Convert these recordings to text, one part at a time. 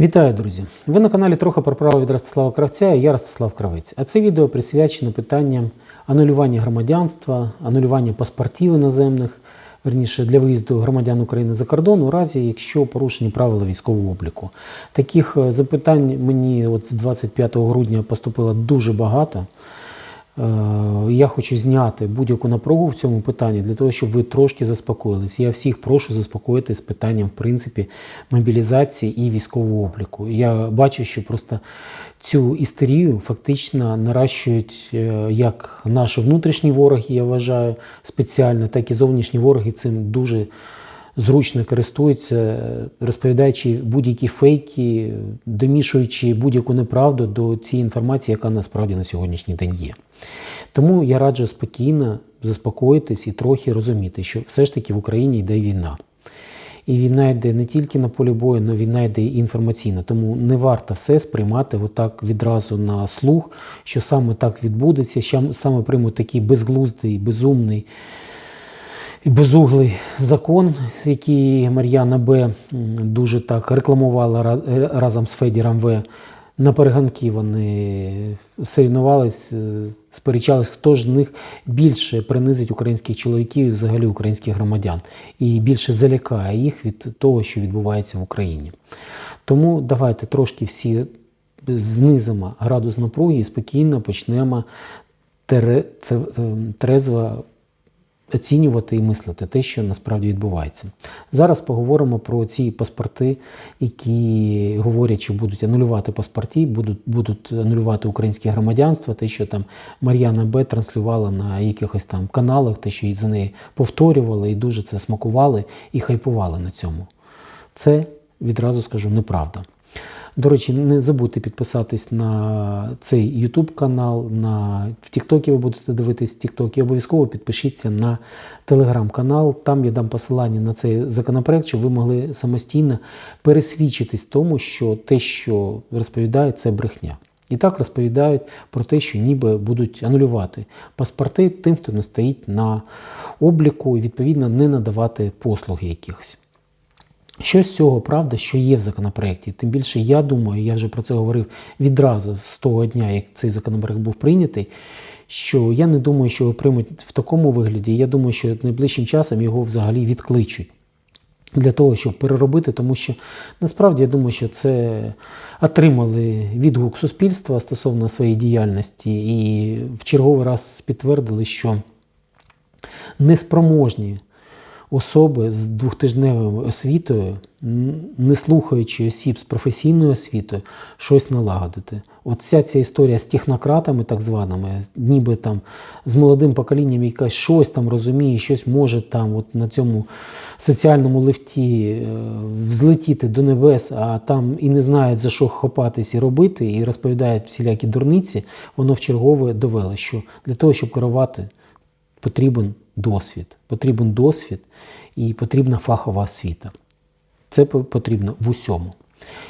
Вітаю, друзі! Ви на каналі трохи про право від Ростислава Кравця і я Ростислав Кравець. А це відео присвячено питанням анулювання громадянства, анулювання паспортів іноземних, верніше для виїзду громадян України за кордон у разі, якщо порушені правила військового обліку. Таких е, запитань мені от з 25 грудня поступило дуже багато. Е, Я хочу зняти будь-яку напругу в цьому питанні для того, щоб ви трошки заспокоїлись. Я всіх прошу заспокоїти з питанням, в принципі, мобілізації і військового обліку. Я бачу, що просто цю істерію фактично наращують е, як наші внутрішні вороги, я вважаю, спеціально, так і зовнішні вороги цим дуже зручно користуються, розповідаючи будь-які фейки, домішуючи будь-яку неправду до цієї інформації, яка насправді на сьогоднішній день є. Тому я раджу спокійно заспокоїтись і трохи розуміти, що все ж таки в Україні йде війна. І війна йде не тільки на полі бою, але війна йде і інформаційно. Тому не варто все сприймати отак відразу на слух, що саме так відбудеться, саме приймуть такий безглуздий, безумний безуглий закон, який Мар'яна Б. дуже так рекламувала разом з Федіром В. На перегонки вони соревнувались, е, сперечались, хто ж з них більше принизить українських чоловіків і взагалі українських громадян, і більше залякає їх від того, що відбувається в Україні. Тому давайте трошки всі знизимо градус напруги і спокійно почнемо ем, трезво оцінювати і мислити те, що насправді відбувається. Зараз поговоримо про ці паспорти, які говорять, що будуть анулювати паспорти, будуть, будуть анулювати українське громадянство, те, що там Мар'яна Б. транслювала на якихось там каналах, те, що за неї повторювали і дуже це смакували і хайпували на цьому. Це відразу скажу неправда. До речі, не забудьте підписатись на цей YouTube канал, на в Тіктокі ви будете дивитись Тікток обов'язково підпишіться на телеграм-канал. Там я дам посилання на цей законопроект, щоб ви могли самостійно пересвідчитись тому, що те, що розповідають, це брехня. І так розповідають про те, що ніби будуть анулювати паспорти тим, хто не стоїть на обліку і відповідно не надавати послуги якихось. Що з цього правда, що є в законопроекті? Тим більше я думаю, я вже про це говорив відразу з того дня, як цей законопроект був прийнятий. Що я не думаю, що його приймуть в такому вигляді. Я думаю, що найближчим часом його взагалі відкличуть для того, щоб переробити, тому що насправді я думаю, що це отримали відгук суспільства стосовно своєї діяльності, і в черговий раз підтвердили, що неспроможні особи з двохтижневою освітою, не слухаючи осіб з професійною освітою, щось налагодити. От вся ця історія з технократами, так званими, ніби там з молодим поколінням, яке щось там розуміє, щось може там от на цьому соціальному лифті е, взлетіти до небес, а там і не знають за що хопатись і робити, і розповідають всілякі дурниці, воно в чергове довело, що для того, щоб керувати потрібен досвід. Потрібен досвід і потрібна фахова освіта. Це по- потрібно в усьому.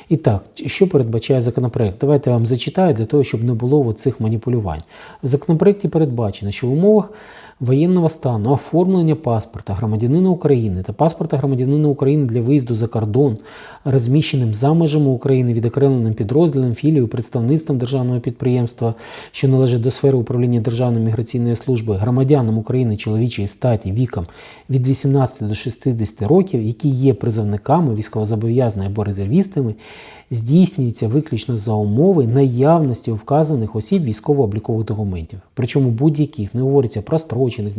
І так, що передбачає законопроект? Давайте я вам зачитаю для того, щоб не було цих маніпулювань. В законопроекті передбачено, що в умовах воєнного стану оформлення паспорта громадянина України та паспорта громадянина України для виїзду за кордон, розміщеним за межами України відокремленим підрозділом, філією, представництвом державного підприємства, що належить до сфери управління Державної міграційної служби, громадянам України чоловічої статі віком від 18 до 60 років, які є призовниками, військовозобов'язаними або резервістами, здійснюється виключно за умови наявності вказаних осіб військово-облікових документів. Причому будь-яких не говориться прострочених,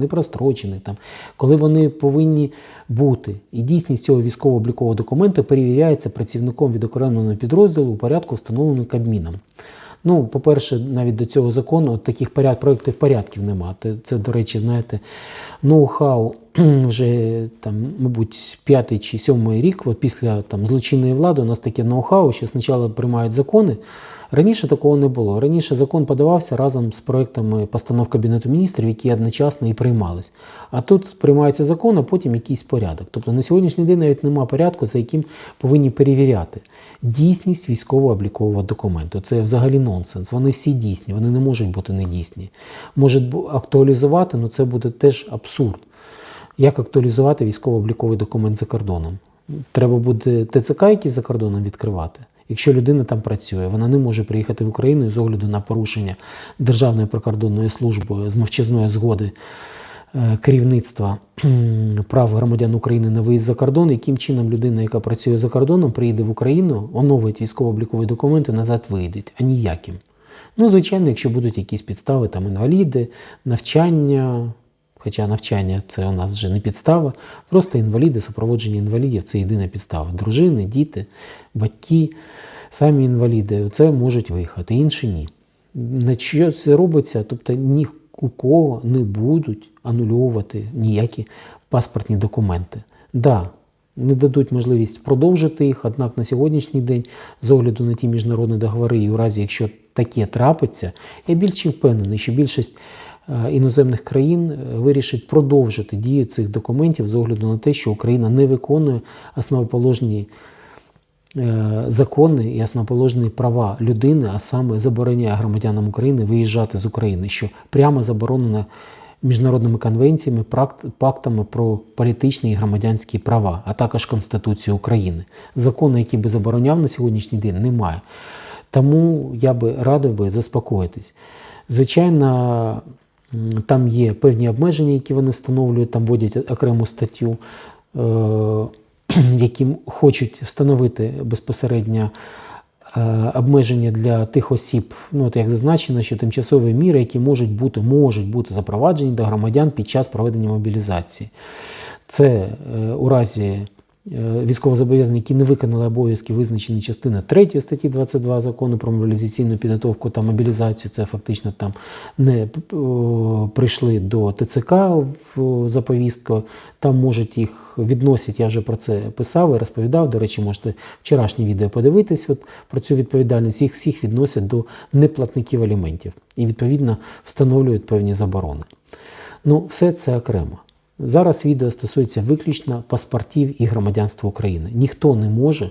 там, коли вони повинні бути. І дійсність цього військово-облікового документу перевіряється працівником відокремленого підрозділу у порядку, встановленому Кабміном. Ну, по-перше, навіть до цього закону таких поряд, проєктів порядків нема. Це, це, до речі, знаєте, ноу-хау вже там, мабуть, п'ятий чи сьомий рік, от після там, злочинної влади, у нас таке ноу-хау, що спочатку приймають закони. Раніше такого не було. Раніше закон подавався разом з проектами постанов Кабінету міністрів, які одночасно і приймались. А тут приймається закон, а потім якийсь порядок. Тобто на сьогоднішній день навіть немає порядку, за яким повинні перевіряти дійсність військово-облікового документу. Це взагалі нонсенс. Вони всі дійсні, вони не можуть бути недійсні. Можуть актуалізувати, але це буде теж абсурд. Як актуалізувати військово-обліковий документ за кордоном? Треба буде ТЦК, який за кордоном відкривати. Якщо людина там працює, вона не може приїхати в Україну з огляду на порушення Державної прикордонної служби з мовчазної згоди е, керівництва прав громадян України на виїзд за кордон, яким чином людина, яка працює за кордоном, приїде в Україну, оновить військово-облікові документи, назад виїде. А ніяким. Ну, звичайно, якщо будуть якісь підстави, там інваліди, навчання, хоча навчання це у нас вже не підстава, просто інваліди, супроводження інвалідів це єдина підстава. Дружини, діти, батьки, самі інваліди, це можуть виїхати, інші ні. На що це робиться? Тобто ні у кого не будуть анульовувати ніякі паспортні документи. Да, не дадуть можливість продовжити їх, однак на сьогоднішній день, з огляду на ті міжнародні договори, і у разі, якщо таке трапиться, я більше впевнений, що більшість іноземних країн е, вирішить продовжити дію цих документів з огляду на те, що Україна не виконує основоположні е, закони і основоположні права людини, а саме забороняє громадянам України виїжджати з України, що прямо заборонено міжнародними конвенціями, пактами про політичні і громадянські права, а також Конституцією України. Закону, який би забороняв на сьогоднішній день, немає. Тому я би радив би заспокоїтись. Звичайно, там є певні обмеження, які вони встановлюють, там вводять окрему статтю, е, які хочуть встановити безпосередньо е, обмеження для тих осіб, ну от як зазначено, що тимчасові міри, які можуть бути, можуть бути запроваджені до громадян під час проведення мобілізації. Це е, у разі е, військовозобов'язаних, які не виконали обов'язки, визначені частиною 3 статті 22 закону про мобілізаційну підготовку та мобілізацію. Це фактично там не о, прийшли до ТЦК в за повісткою, там можуть їх відносять. Я вже про це писав і розповідав. До речі, можете вчорашнє відео подивитись от, про цю відповідальність. Їх всіх відносять до неплатників аліментів і відповідно встановлюють певні заборони. Ну, все це окремо. Зараз відео стосується виключно паспортів і громадянства України. Ніхто не може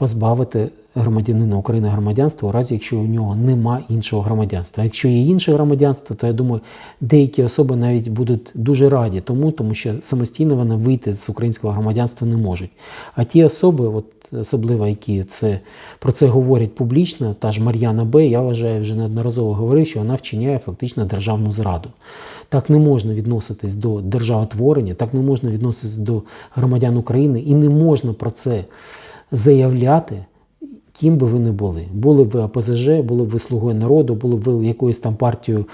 позбавити громадянина України громадянства у разі, якщо у нього нема іншого громадянства. Якщо є інше громадянство, то я думаю, деякі особи навіть будуть дуже раді тому, тому що самостійно вони вийти з українського громадянства не можуть. А ті особи, от особливо які це про це говорять публічно, та ж Мар'яна Б, я вважаю, вже неодноразово говорив, що вона вчиняє фактично державну зраду. Так не можна відноситись до державотворення, так не можна відноситись до громадян України і не можна про це заявляти. Ким би ви не були. Були б ви ОПЗЖ, були б ви слугою народу, були б ви якоюсь там партією,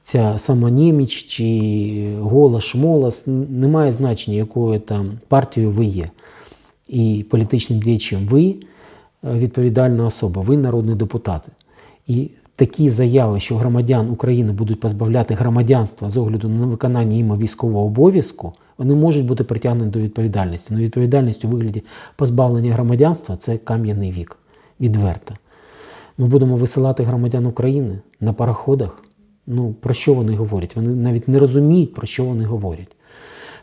ця сама Німіч чи Голос, Молос, немає значення, якою там партією ви є. І політичним діячем ви е, відповідальна особа, ви народний депутат. І такі заяви, що громадян України будуть позбавляти громадянства з огляду на виконання їм військового обов'язку, вони можуть бути притягнені до відповідальності. Но відповідальність у вигляді позбавлення громадянства це кам'яний вік. Відверто. Ми будемо висилати громадян України на пароходах. Ну, про що вони говорять? Вони навіть не розуміють, про що вони говорять.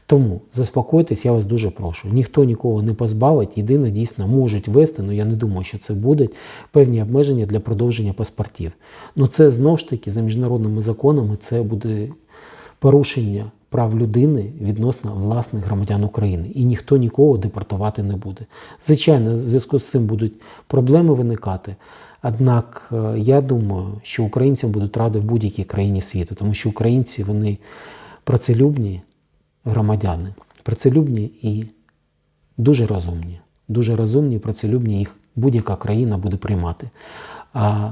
Тому заспокойтесь, я вас дуже прошу. Ніхто нікого не позбавить. Єдине, дійсно, можуть вести, але я не думаю, що це будуть певні обмеження для продовження паспортів. Ну це знову ж таки за міжнародними законами це буде порушення прав людини відносно власних громадян України. І ніхто нікого депортувати не буде. Звичайно, в зв'язку з цим будуть проблеми виникати. Однак е, я думаю, що українцям будуть ради в будь-якій країні світу, тому що українці вони працелюбні громадяни, працелюбні і дуже розумні. Дуже розумні, працелюбні їх будь-яка країна буде приймати. А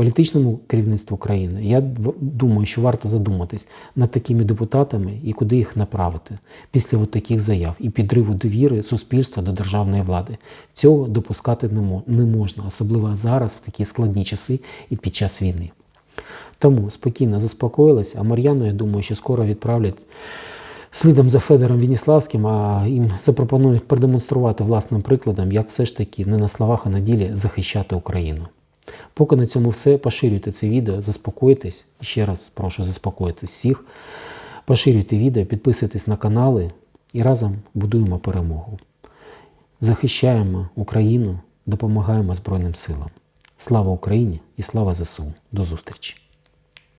політичному керівництву країни я думаю, що варто задуматись над такими депутатами і куди їх направити після от таких заяв і підриву довіри суспільства до державної влади. Цього допускати не мо- не можна, особливо зараз, в такі складні часи і під час війни. Тому спокійно заспокоїлась, а Мар'яну, я думаю, що скоро відправлять слідом за Федором Вініславським, а їм запропонують продемонструвати власним прикладом, як все ж таки не на словах, а на ділі захищати Україну. Поки на цьому все, поширюйте це відео, заспокойтесь. Ще раз прошу заспокоїтись всіх. Поширюйте відео, підписуйтесь на канали і разом будуємо перемогу. Захищаємо Україну, допомагаємо Збройним силам. Слава Україні і слава ЗСУ. До зустрічі!